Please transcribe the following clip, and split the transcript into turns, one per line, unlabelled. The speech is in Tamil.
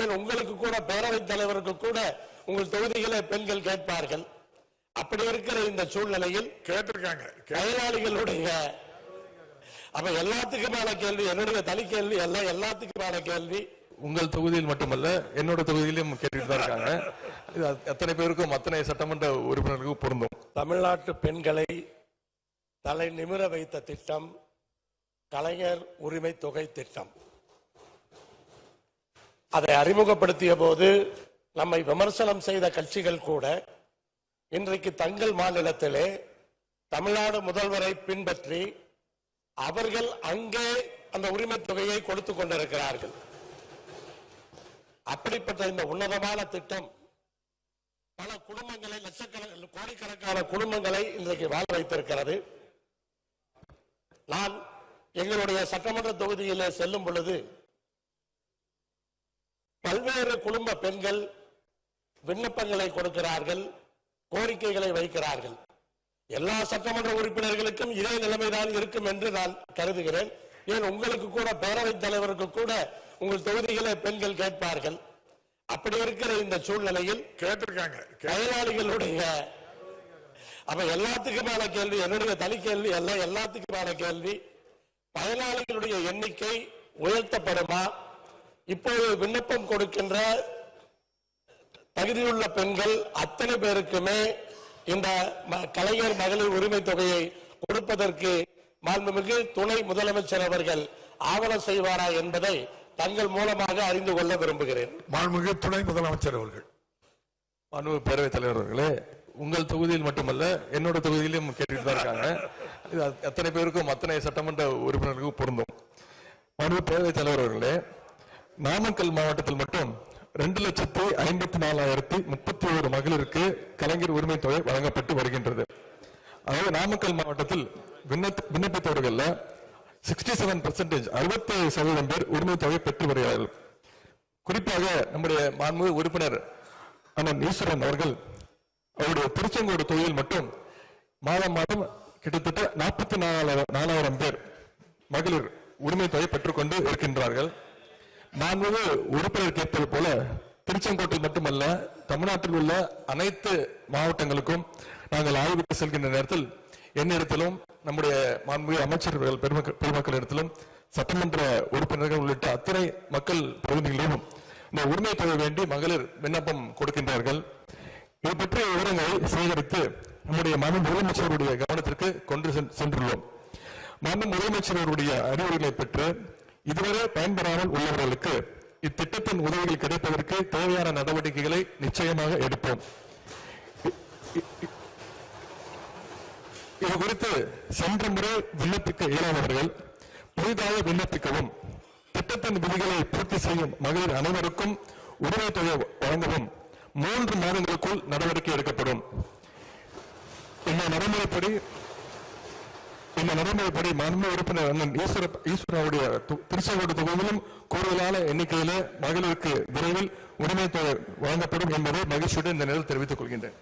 ஏன் உங்களுக்கு கூட பேரவைத் தலைவருக்கு கூட உங்கள் தொகுதிகளை பெண்கள் கேட்பார்கள்? அப்படி இருக்கிற இந்த சூழ்நிலையில்
கேட்டிருக்காங்க.
பயனாளிகளுடைய அப்ப எல்லாத்துக்குமான கேள்வி என்னுடைய தனி கேள்வி அல்ல எல்லாத்துக்குமான கேள்வி.
உங்கள் தொகுதியில் மட்டுமல்ல என்னோட தொகுதியிலும் கேட்டுட்டு தான் இருக்காங்க. அத்தனை பேருக்கும் அத்தனை சட்டமன்ற உறுப்பினர்களுக்கும் பொருந்தும்.
தமிழ்நாட்டு பெண்களை தலை நிமிர வைத்த திட்டம் கலைஞர் உரிமை தொகை திட்டம். அதை அறிமுகப்படுத்திய போது நம்மை விமர்சனம் செய்த கட்சிகள் கூட இன்றைக்கு தங்கள் மாநிலத்திலே தமிழ்நாடு முதல்வரை பின்பற்றி அவர்கள் அங்கே அந்த உரிமை தொகையை கொடுத்து கொண்டிருக்கிறார்கள். அப்படிப்பட்ட இந்த உன்னதமான திட்டம் பல குடும்பங்களை லட்சக்கணக்கான கோடிக்கணக்கான குடும்பங்களை இன்றைக்கு வாழ வைத்திருக்கிறது. நான் எங்களுடைய சட்டமன்ற தொகுதியில் செல்லும் பொழுது பல்வேறு குடும்ப பெண்கள் விண்ணப்பங்களை கொடுக்கிறார்கள் கோரிக்கைகளை வைக்கிறார்கள். எல்லா சட்டமன்ற உறுப்பினர்களுக்கும் இதே நிலைமைதான் இருக்கும் என்று நான் கருதுகிறேன். ஏன் உங்களுக்கு கூட பேரவைத் தலைவருக்கு கூட உங்கள் தொகுதிகளை பெண்கள் கேட்பார்கள். அப்படி இருக்கிற இந்த சூழ்நிலையில்
கேட்டிருக்காங்க.
பயனாளிகளுடைய அப்ப எல்லாத்துக்குமான கேள்வி என்னுடைய தனி கேள்வி அல்ல எல்லாத்துக்குமான கேள்வி. பயனாளிகளுடைய எண்ணிக்கை உயர்த்தப்படுமா? இப்போது விண்ணப்பம் கொடுக்கின்ற தகுதியுள்ள பெண்கள் அத்தனை பேருக்குமே இந்த ம- கலைஞர் மகளிர் உரிமை தொகையை கொடுப்பதற்கு மாண்புமிகு துணை முதலமைச்சர் அவர்கள் ஆவணம் செய்வாரா என்பதை தங்கள் மூலமாக அறிந்து கொள்ள விரும்புகிறேன்.
மாண்புமிகு துணை முதலமைச்சர் அவர்கள்.
மாண்பு பேரவைத் தலைவர் அவர்களே உங்கள் தொகுதியில் மட்டுமல்ல என்னோட தொகுதியிலும் கேட்டுட்டு தான் இருக்காங்க. இது அத்தனை பேருக்கும் அத்தனை சட்டமன்ற உறுப்பினர்களுக்கும் பொருந்தும். மாண்பு பேரவைத் தலைவர் அவர்களே நாமக்கல் மாவட்டத்தில் மட்டும் ரெண்டு லட்சத்தி ஐம்பத்தி நாலாயிரத்தி முப்பத்தி ஒரு மகளிருக்கு கலைஞர் உரிமை தொகை வழங்கப்பட்டு வருகின்றது. அதாவது நாமக்கல் மாவட்டத்தில் விண்ணப்ப விண்ணப்பித்தவர்கள்ல சிக்ஸ்டி செவன் பர்சன்டேஜ் அறுபத்தேழு சதவீதம் பேர் உரிமை தொகை பெற்று வருகிறார்கள். குறிப்பாக நம்முடைய மாண்பு உறுப்பினர் அண்ணன் ஈஸ்வரன் அவர்கள் அவருடைய திருச்செங்கோடு தொகுதியில் மட்டும் மாதம் மாதம் கிட்டத்தட்ட நாற்பத்தி நாலாயிரம் நாலாயிரம் பேர் மகளிர் உரிமை தொகை பெற்றுக்கொண்டு இருக்கின்றார்கள். நாங்களும் உறுப்பினர் கேட்பது போல திருச்செங்கோட்டில் மட்டுமல்ல தமிழ்நாட்டில் உள்ள அனைத்து மாவட்டங்களுக்கும் நாங்கள் ஆய்வுக்கு செல்கின்ற நேரத்தில் என்னிடத்திலும் நம்முடைய மாண்புமிகு அமைச்சர்கள் பெருமக்கள் பெருமக்களிடத்திலும் சட்டமன்ற உறுப்பினர்கள் உள்ளிட்ட அத்தனை மக்கள் பிரதிநிதிகளிலும் இந்த உரிமை பெற வேண்டி மகளிர் விண்ணப்பம் கொடுக்கின்றார்கள். இது பற்றிய விவரங்களை சேகரித்து நம்முடைய மாநில முதலமைச்சருடைய கவனத்திற்கு கொண்டு சென்- சென்றுள்ளோம். மாண்பு முதலமைச்சருடைய அறிவுரைகளை பெற்று இதுவரை பயன்பெறாமல் உள்ளவர்களுக்கு இத்திட்டத்தின் உதவிகள் கிடைப்பதற்கு தேவையான நடவடிக்கைகளை நிச்சயமாக எடுப்போம். இது குறித்து சென்ற முறை விண்ணப்பிக்க இயலாதவர்கள் புதிதாக விண்ணப்பிக்கவும் திட்டத்தின் விதிகளை பூர்த்தி செய்யும் மகளிர் அனைவருக்கும் உரிமை தொகை வழங்கவும் மூன்று மாதங்களுக்குள் நடவடிக்கை எடுக்கப்படும். இந்த நடைமுறைப்படி இந்த நடைமுறைப்படி மாண்பு உறுப்பினர் அண்ணன் ஈஸ்வர ஈஸ்வராவுடைய து- திருச்செங்கோடு தொகுதியிலும் கூடுதலான எண்ணிக்கையில மகளிருக்கு விரைவில் உரிமை தொகை வழங்கப்படும் என்பதை மகிழ்ச்சியுடன் இந்த நிலையில் தெரிவித்துக் கொள்கின்றேன்.